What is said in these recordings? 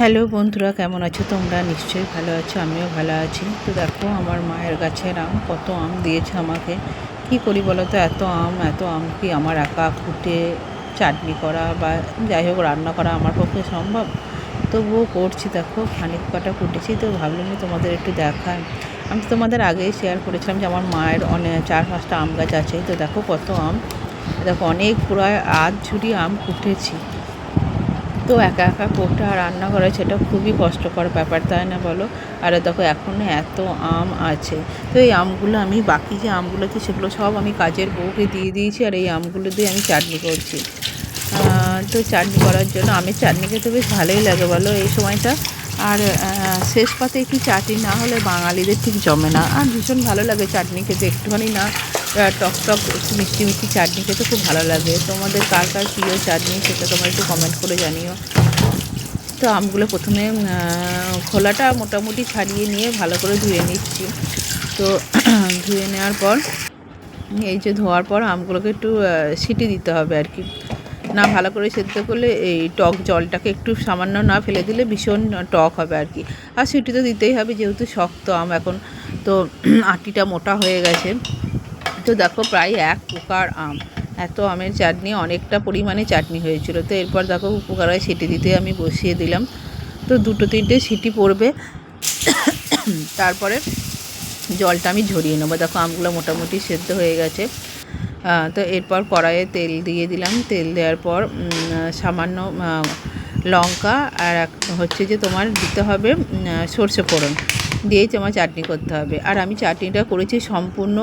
Hello বন্ধুরা, কেমন আছো তোমরা? নিশ্চয়ই ভালো আছো, আমিও ভালো আছি। তো দেখো, আমার মায়ের গাছের আম, কত আম দিয়েছে আমাকে। কি করি বলো তো, এত আম এত আম কি আমার একা ফুটে চাটনি করা বা যাই হোক, রান্না করা আমার পক্ষে সম্ভব? তবুও করছি, দেখো, খানিক কটা কুটেছি। তো ভাবলাম তোমাদের একটু দেখায় আমি তোমাদের আগেই শেয়ার করেছিলাম যে আমার মায়ের অনেক চার পাঁচটা আম গাছ আছে। তো দেখো কত আম। দেখো, অনেক প্রায় আধ ঝুড়ি আম কুটেছি। তো একা একা কোটা রান্না করা, সেটা খুবই কষ্টকর ব্যাপার, তাই না বলো? আর দেখো এখনও এত আম আছে। তো এই আমগুলো আমি, বাকি যে আমগুলো আছে, সেগুলো সব আমি কাজের বউকে দিয়ে দিয়েছি, আর এই আমগুলো দিয়ে আমি চাটনি করছি। তো চাটনি করার জন্য, আমের চাটনি খেতে বেশ ভালোই লাগে বলো এই সময়টা। আর শেষ পাতে কি চাটনি না হলে বাঙালিদের ঠিক জমে না। আর ভীষণ ভালো লাগে চাটনি খেতে, একটুখানি না আহ, টক টক একটু মিষ্টি মিষ্টি চাটনি খেতে খুব ভালো লাগে। তোমাদের কার কার প্রিয় চাটনি সেটা তোমরা একটু কমেন্ট করে জানিও। তো আমগুলো প্রথমে খোলাটা মোটামুটি ছাড়িয়ে নিয়ে ভালো করে ধুয়ে নিচ্ছি। তো ধুয়ে নেওয়ার পর এই যে ধোয়ার পর আমগুলোকে একটু সিটি দিতে হবে আর কি। না ভালো করে সেদ্ধ করলে এই টক জলটাকে একটু সামান্য না ফেলে দিলে ভীষণ টক হবে আর কি। আর সিটি তো দিতেই হবে যেহেতু শক্ত আম এখন। তো আটিটা মোটা হয়ে গেছে। তো দেখো প্রায় এক কুকার আম। এত আমের চাটনি, অনেকটা পরিমাণে চাটনি হয়েছিল। তো এরপর দেখো কুকারে সিটি দিতে আমি বসিয়ে দিলাম। তো দুটো তিনটে সিটি পড়বে। তারপরে জলটা আমি ঝরিয়ে নেব। দেখো আমগুলো মোটামুটি সেদ্ধ হয়ে গেছে। তো এরপর কড়াইয়ে তেল দিয়ে দিলাম। তেল দেওয়ার পর সামান্য লঙ্কা আর হচ্ছে যে তোমার দিতে হবে সর্ষে ফোড়ন। দিয়েই তোমার চাটনি করতে হবে। আর আমি চাটনিটা করেছি সম্পূর্ণ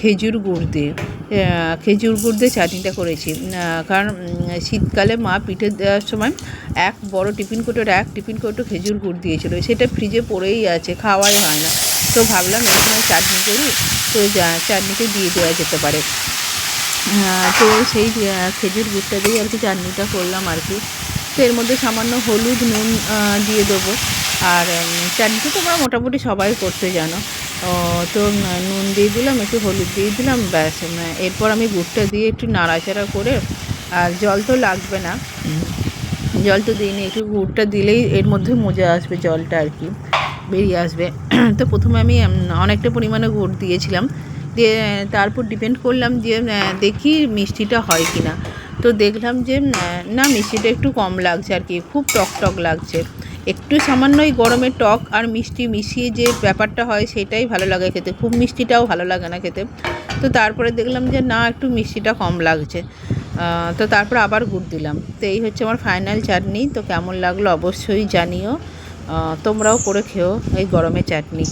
খেজুর গুড় দিয়ে। খেজুর গুড় দিয়ে চাটনিটা করেছি। কারণ শীতকালে মা পিঠে দেওয়ার সময় এক বড় টিফিন কোটোর এক টিফিন কোটো খেজুর গুড় দিয়েছিল। সেটা ফ্রিজে পড়েই আছে, খাওয়াই হয় না। তো ভাবলাম এই সময় চাটনি করি, তো চাটনিতে দিয়ে দেওয়া যেতে পারে। তো সেই খেজুর গুড়টা দিয়ে আর কি চাটনিটা করলাম আর কি। তো এর মধ্যে সামান্য হলুদ নুন দিয়ে দেবো। আর চাটনিটা তোমরা মোটামুটি সবাই করতে জানো। তো নুন দিয়ে দিলাম, একটু হলুদ দিয়ে দিলাম, ব্যাস এরপর আমি গুড়টা দিয়ে একটু নাড়াচাড়া করে, আর জল তো লাগবে না। জল তো দিইনি, একটু গুড়টা দিলেই এর মধ্যে মজা আসবে জলটা আর কি, বেরিয়ে আসবে। তো প্রথমে আমি অনেকটা পরিমাণে গুড় দিয়েছিলাম, দিয়ে, তারপর ডিপেন্ড করলাম যে দেখি মিষ্টিটা হয় কি না তো দেখলাম যে না, মিষ্টিটা একটু কম লাগছে আর কি, খুব টক টক লাগছে। একটু সামান্য ওই গরমের টক আর মিষ্টি মিশিয়ে যে ব্যাপারটা হয় সেটাই ভালো লাগে খেতে। খুব মিষ্টিটাও ভালো লাগে না খেতে। তো তারপরে দেখলাম যে না, একটু মিষ্টিটা কম লাগছে। তো তারপর আবার গুড় দিলাম। তো এই হচ্ছে আমার ফাইনাল চাটনি। তো কেমন লাগল অবশ্যই জানিও। তোমরাও করে খেও এই গরমে চাটনি।